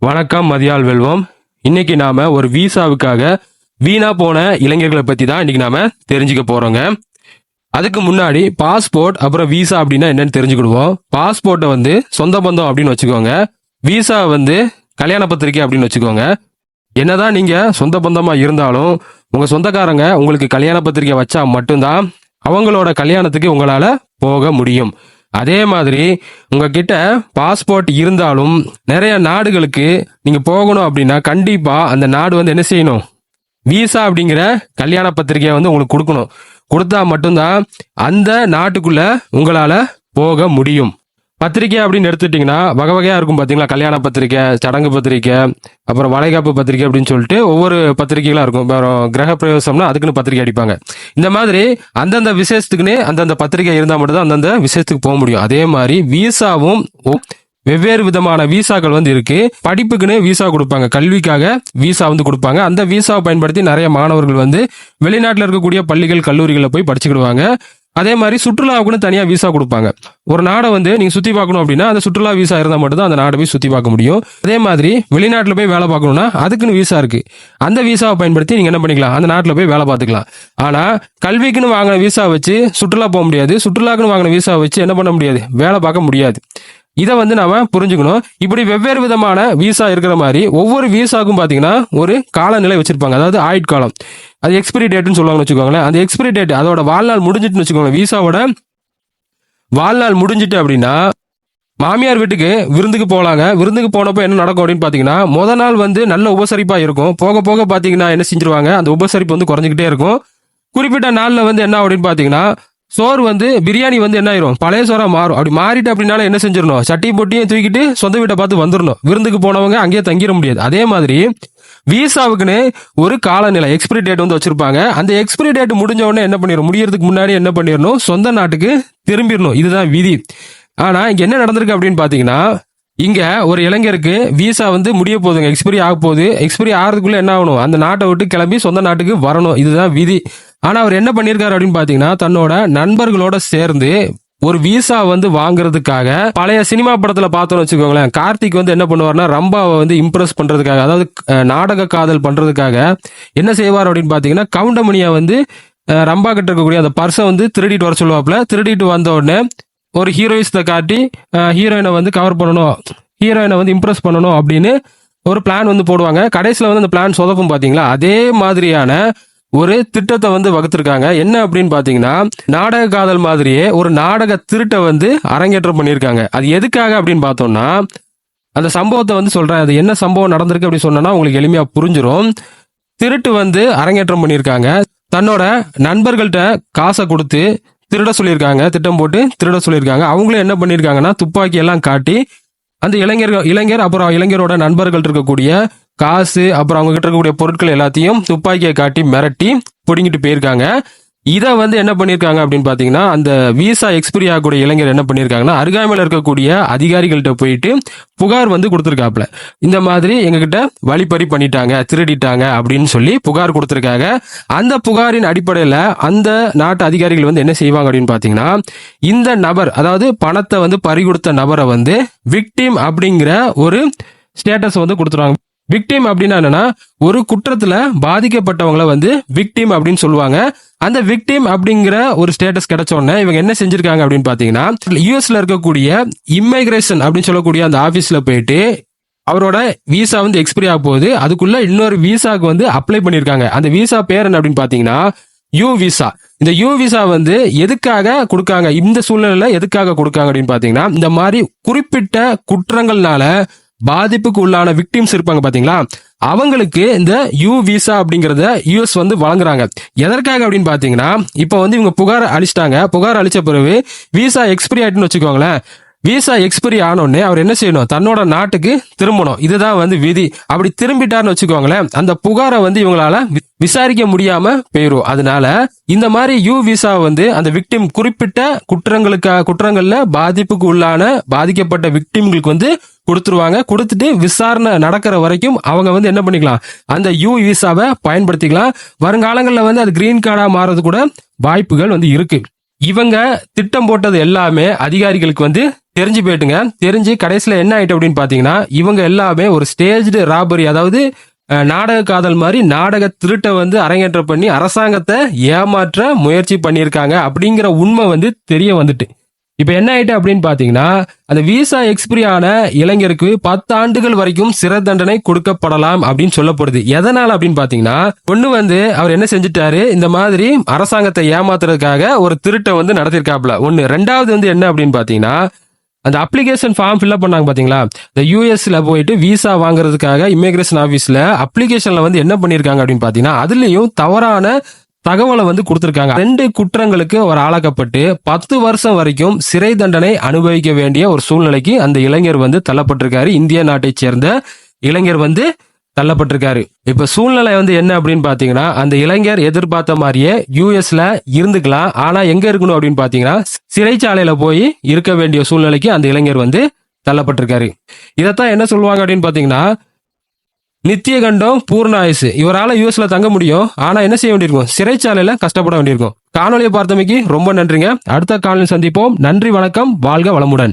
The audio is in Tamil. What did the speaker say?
வணக்கம் மதியால் வெல்வம். இன்னைக்கு நாம ஒரு விசாவுக்காக வீணா போன இளைஞர்களை பத்தி தான் இன்னைக்கு நாம தெரிஞ்சுக்க போறோங்க. அதுக்கு முன்னாடி பாஸ்போர்ட் அப்புறம் விசா அப்படின்னா என்னன்னு தெரிஞ்சுக்கிடுவோம். பாஸ்போர்ட்டை வந்து சொந்த பந்தம் அப்படின்னு வச்சுக்கோங்க. விசா வந்து கல்யாண பத்திரிக்கை அப்படின்னு வச்சுக்கோங்க. என்னதான் நீங்க சொந்த பந்தமா இருந்தாலும் உங்க சொந்தக்காரங்க உங்களுக்கு கல்யாண பத்திரிக்கை வச்சா மட்டும்தான் அவங்களோட கல்யாணத்துக்கு உங்களால போக முடியும். அதே மாதிரி உங்ககிட்ட பாஸ்போர்ட் இருந்தாலும் நிறைய நாடுகளுக்கு நீங்க போகணும் அப்படின்னா கண்டிப்பா அந்த நாடு வந்து என்ன செய்யணும்? விசா அப்படிங்கிற கல்யாண பத்திரிக்கையை வந்து உங்களுக்கு கொடுக்கணும். கொடுத்தா மட்டும்தான் அந்த நாட்டுக்குள்ள உங்களால போக முடியும். பத்திரிக்கை அப்படின்னு எடுத்துட்டீங்கன்னா வகை வகையா இருக்கும் பாத்தீங்களா? கல்யாண பத்திரிக்கை சடங்கு பத்திரிக்கை அப்புறம் வளைகாப்பு பத்திரிக்கை அப்படின்னு சொல்லிட்டு ஒவ்வொரு பத்திரிக்கைகளா இருக்கும். அப்புறம் கிரக பிரவேசம்னா அதுக்குன்னு பத்திரிக்கை அடிப்பாங்க. இந்த மாதிரி அந்தந்த விசேஷத்துக்குன்னு அந்தந்த பத்திரிக்கை இருந்தால் மட்டும்தான் அந்தந்த விசேஷத்துக்கு போக முடியும். அதே மாதிரி விசாவும் ஒ- வெவ்வேறு விதமான விசாக்கள் வந்து இருக்கு. படிப்புக்குன்னு விசா கொடுப்பாங்க. கல்விக்காக விசா வந்து கொடுப்பாங்க. அந்த விசாவை பயன்படுத்தி நிறைய மாணவர்கள் வந்து வெளிநாட்டில் இருக்கக்கூடிய பள்ளிகள் கல்லூரிகளில் போய் படிச்சுக்கிடுவாங்க. அதே மாதிரி சுற்றுலாவுக்குன்னு தனியாக விசா கொடுப்பாங்க. ஒரு நாடை வந்து நீங்கள் சுற்றி பார்க்கணும் அப்படின்னா அந்த சுற்றுலா விசா இருந்தால் மட்டும்தான் அந்த நாடை போய் சுற்றி பார்க்க முடியும். அதே மாதிரி வெளிநாட்டில் போய் வேலை பார்க்கணும்னா அதுக்குன்னு விசா இருக்குது அந்த விசாவை பயன்படுத்தி நீங்கள் என்ன பண்ணிக்கலாம்? அந்த நாட்டில் போய் வேலை பார்த்துக்கலாம். ஆனால் கல்விக்குன்னு வாங்கின விசா வச்சு சுற்றுலா போக முடியாது. சுற்றுலாக்குன்னு வாங்கின விசா வச்சு என்ன பண்ண முடியாது? வேலை பார்க்க முடியாது. இதை வந்து நாம புரிஞ்சுக்கணும். இப்படி வெவ்வேறு விதமான விசா இருக்கிற மாதிரி ஒவ்வொரு விசாவுக்கும் பாத்தீங்கன்னா ஒரு காலநிலை வச்சிருப்பாங்க. அதாவது ஆயுட்காலம் அது எக்ஸ்பிரி டேட்னு சொல்லுவாங்கன்னு வச்சுக்கோங்களேன். அந்த எக்ஸ்பிரி டேட் அதோட வாழ்நாள் முடிஞ்சிட்டுன்னு வச்சுக்கோங்க விசாவோட வாழ்நாள் முடிஞ்சிட்டு அப்படின்னா மாமியார் வீட்டுக்கு விருந்துக்கு போகலாங்க விருந்துக்கு போனப்போ என்ன நடக்கும் அப்படின்னு பார்த்தீங்கன்னா முத நாள் வந்து நல்ல உபசரிப்பாக இருக்கும். போக போக பார்த்தீங்கன்னா என்ன செஞ்சிருவாங்க? அந்த உபசரிப்பு வந்து குறைஞ்சிக்கிட்டே இருக்கும். குறிப்பிட்ட நாளில் வந்து என்ன அப்படின்னு பார்த்தீங்கன்னா சோறு வந்து பிரியாணி வந்து என்ன ஆயிரும்? பழைய சோறா மாறும். அப்படி மாறிட்டு அப்படின்னால என்ன செஞ்சிடணும்? சட்டி பொட்டியும் தூக்கிட்டு சொந்த வீட்டை பார்த்து வந்துடணும். விருந்துக்கு போனவங்க அங்கேயே தங்கிட முடியாது. அதே மாதிரி விசாவுக்குன்னு ஒரு காலநிலை எக்ஸ்பிரி டேட் வந்து வச்சிருப்பாங்க. அந்த எக்ஸ்பிரி டேட் முடிஞ்ச உடனே என்ன பண்ணிடணும்? முடியறதுக்கு முன்னாடி என்ன பண்ணிடணும்? சொந்த நாட்டுக்கு திரும்பிடணும். இதுதான் விதி. ஆனா இங்க என்ன நடந்திருக்கு அப்படின்னு பாத்தீங்கன்னா இங்க ஒரு இளைஞருக்கு விசா வந்து முடிய போகுதுங்க. எக்ஸ்பிரி ஆக போகுது. எக்ஸ்பிரி ஆகிறதுக்குள்ள என்ன ஆகணும்? அந்த நாட்டை விட்டு கிளம்பி சொந்த நாட்டுக்கு வரணும். இதுதான் விதி. ஆனா அவர் என்ன பண்ணியிருக்காரு அப்படின்னு பாத்தீங்கன்னா தன்னோட நண்பர்களோட சேர்ந்து ஒரு விசா வந்து வாங்குறதுக்காக பழைய சினிமா படத்துல பார்த்தோம்னு வச்சுக்கோங்களேன். கார்த்திக் வந்து என்ன பண்ணுவார்னா ரம்பாவை வந்து இம்ப்ரெஸ் பண்றதுக்காக அதாவது நாடக காதல் பண்றதுக்காக என்ன செய்வார் அப்படின்னு பாத்தீங்கன்னா கவுண்டமணியை வந்து ரம்பா கிட்ட இருக்கக்கூடிய அந்த பர்ஸை வந்து திருடிட்டு வர சொல்லுவாப்புல. திருடிட்டு வந்த உடனே ஒரு ஹீரோயின்ஸை காட்டி ஹீரோயினை வந்து கவர் பண்ணணும் ஹீரோயினை வந்து இம்ப்ரெஸ் பண்ணணும் அப்படின்னு ஒரு பிளான் வந்து போடுவாங்க. கடைசியில் வந்து அந்த பிளான் சொதப்பும் பார்த்தீங்களா அதே மாதிரியான ஒரு திட்டத்தை வந்து வகுத்திருக்காங்க. என்ன அப்படின்னு பாத்தீங்கன்னா நாடக காதல் மாதிரியே ஒரு நாடக திருட்டை வந்து அரங்கேற்றம் பண்ணியிருக்காங்க. அது எதுக்காக அப்படின்னு பார்த்தோம்னா அந்த சம்பவத்தை வந்து சொல்றேன். அது என்ன சம்பவம் நடந்திருக்கு அப்படின்னு சொன்னா உங்களுக்கு எளிமையா புரிஞ்சிடும் திருட்டு வந்து அரங்கேற்றம் பண்ணியிருக்காங்க. தன்னோட நண்பர்கள்ட்ட காசை கொடுத்து திருட சொல்லியிருக்காங்க. திட்டம் போட்டு திருட சொல்லியிருக்காங்க. அவங்களும் என்ன பண்ணியிருக்காங்கன்னா துப்பாக்கி எல்லாம் காட்டி அந்த இளைஞர்கள் இளைஞர் அப்புறம் இளைஞரோட நண்பர்கள் இருக்கக்கூடிய காசு அப்புறம் அவங்க கிட்ட இருக்கக்கூடிய பொருட்கள் எல்லாத்தையும் துப்பாக்கியை காட்டி மிரட்டி பிடுங்கிட்டு போயிருக்காங்க. இதை வந்து என்ன பண்ணியிருக்காங்க அப்படின்னு பார்த்தீங்கன்னா அந்த விசா எக்ஸ்பிரி ஆகக்கூடிய இளைஞர் என்ன பண்ணியிருக்காங்கன்னா அருகாமையில் இருக்கக்கூடிய அதிகாரிகள்கிட்ட போயிட்டு புகார் வந்து கொடுத்துருக்காப்புல. இந்த மாதிரி எங்ககிட்ட வழிப்பறி பண்ணிட்டாங்க திருடிட்டாங்க அப்படின்னு சொல்லி புகார் கொடுத்துருக்காங்க. அந்த புகாரின் அடிப்படையில் அந்த நாட்டு அதிகாரிகள் வந்து என்ன செய்வாங்க அப்படின்னு பார்த்தீங்கன்னா இந்த நபர் அதாவது பணத்தை வந்து பறி கொடுத்த நபரை வந்து விக்டிம் அப்படிங்கிற ஒரு ஸ்டேட்டஸ் வந்து கொடுத்துருவாங்க. விக்டிம் அப்படின்னா என்னன்னா ஒரு குற்றத்துல பாதிக்கப்பட்டவங்கள வந்து விக்டிம் அப்படின்னு சொல்லுவாங்க. அந்த விக்டிம் அப்படிங்கிற ஒரு ஸ்டேட்டஸ் கிடைச்ச உடனே இவங்க என்ன செஞ்சிருக்காங்க அப்படின்னு பாத்தீங்கன்னா யூஎஸ்ல இருக்கக்கூடிய இம்மைக்ரேஷன் அப்படின்னு சொல்லக்கூடிய அந்த ஆபீஸ்ல போயிட்டு அவரோட விசா வந்து எக்ஸ்பிரி ஆக போகுது. அதுக்குள்ள இன்னொரு விசாக்கு வந்து அப்ளை பண்ணியிருக்காங்க. அந்த விசா பேர் என்ன அப்படின்னு பாத்தீங்கன்னா யூ விசா இந்த யூ விசா வந்து எதுக்காக கொடுக்காங்க? இந்த சூழ்நிலையில எதுக்காக கொடுக்காங்க அப்படின்னு பாத்தீங்கன்னா இந்த மாதிரி குறிப்பிட்ட குற்றங்கள்னால பாதிப்புக்கு உள்ளான விக்டிம்ஸ் இருப்பாங்க பாத்தீங்களா? அவங்களுக்கு இந்த யூ விசா அப்படிங்கறத யூஎஸ் வந்து வழங்குறாங்க. எதற்காக அப்படின்னு பாத்தீங்கன்னா இப்போ வந்து இவங்க புகார் அழிச்சிட்டாங்க புகார் அழிச்ச பிறகு விசா எக்ஸ்பிரி ஆயிட்டுன்னு வச்சுக்கோங்களேன். விசா எக்ஸ்பைரி ஆனோடனே அவர் என்ன செய்யணும்? தன்னோட நாட்டுக்கு திரும்பணும். இதுதான் வந்து விதி. அப்படி திரும்பிட்டாருன்னு வச்சுக்கோங்களேன் அந்த புகாரை வந்து இவங்களால வி- விசாரிக்க முடியாம போயிரும். அதனால இந்த மாதிரி யூ விசா வந்து அந்த விக்டிம் குறிப்பிட்ட குற்றங்களுக்காக குற்றங்கள்ல பாதிப்புக்கு உள்ளான பாதிக்கப்பட்ட விக்டிம்களுக்கு வந்து கொடுத்துருவாங்க. கொடுத்துட்டு விசாரணை நடக்கிற வரைக்கும் அவங்க வந்து என்ன பண்ணிக்கலாம்? அந்த யூ விசாவை பயன்படுத்திக்கலாம். வருங்காலங்களில் வந்து அது கிரீன் கார்டாக மாறது கூட வாய்ப்புகள் வந்து இருக்கு. இவங்க திட்டம் போட்டது எல்லாமே அதிகாரிகளுக்கு வந்து தெரிஞ்சு போயிட்டுங்க. தெரிஞ்சு கடைசியில் என்ன ஆயிட்டு அப்படின்னு பார்த்தீங்கன்னா இவங்க எல்லாமே ஒரு ஸ்டேஜ்டு ராபரி அதாவது நாடக காதல் மாதிரி நாடக திருட்டை வந்து அரங்கேற்றம் பண்ணி அரசாங்கத்தை ஏமாற்ற முயற்சி பண்ணியிருக்காங்க அப்படிங்கிற உண்மை வந்து தெரிய வந்துட்டு. இப்போ என்ன ஆயிட்டு அப்படின்னு பார்த்தீங்கன்னா அந்த விசா எக்ஸ்பிரி ஆன இளைஞருக்கு பத்து ஆண்டுகள் வரைக்கும் சிறை தண்டனை கொடுக்கப்படலாம் அப்படின்னு சொல்லப்படுது. எதனால அப்படின்னு பார்த்தீங்கன்னா ஒன்று வந்து அவர் என்ன செஞ்சுட்டாரு? இந்த மாதிரி அரசாங்கத்தை ஏமாத்துறதுக்காக ஒரு திருட்டை வந்து நடத்திருக்காப்ல ஒன்று ரெண்டாவது வந்து என்ன அப்படின்னு பார்த்தீங்கன்னா அந்த அப்ளிகேஷன் ஃபார்ம் ஃபில்அப் பண்ணாங்க பார்த்தீங்களா இந்த யூஎஸ்ல போயிட்டு விசா வாங்குறதுக்காக இமிகிரேஷன் ஆஃபீஸில் அப்ளிகேஷனில் வந்து என்ன பண்ணியிருக்காங்க அப்படின்னு பார்த்தீங்கன்னா அதுலேயும் தவறான தகவலை வந்து கொடுத்திருக்காங்க. ரெண்டு குற்றங்களுக்கு ஒரு ஆளாக்கப்பட்டு பத்து வருஷம் வரைக்கும் சிறை தண்டனை அனுபவிக்க வேண்டிய ஒரு சூழ்நிலைக்கு அந்த இளைஞர் வந்து தள்ளப்பட்டிருக்காரு. இந்திய நாட்டை சேர்ந்த இளைஞர் வந்து தள்ளப்பட்டிருக்காரு. இப்ப சூழ்நிலை வந்து என்ன அப்படின்னு பாத்தீங்கன்னா அந்த இளைஞர் எதிர்பார்த்த மாதிரியே யூஎஸ்ல இருந்துக்கலாம். ஆனா எங்க இருக்கணும் அப்படின்னு பாத்தீங்கன்னா சிறைச்சாலையில போய் இருக்க வேண்டிய சூழ்நிலைக்கு அந்த இளைஞர் வந்து தள்ளப்பட்டிருக்காரு. இதைத்தான் என்ன சொல்லுவாங்க அப்படின்னு பாத்தீங்கன்னா நித்திய கண்டம் பூர்ண ஆயுசு இவரால யூஎஸ்ல தங்க முடியும். ஆனா என்ன செய்ய வேண்டியிருக்கும்? சிறைச்சாலையில கஷ்டப்பட வேண்டியிருக்கும். காணொலியை பார்த்தமைக்கு ரொம்ப நன்றிங்க. அடுத்த காணொலி சந்திப்போம். நன்றி வணக்கம். வாழ்க வளமுடன்.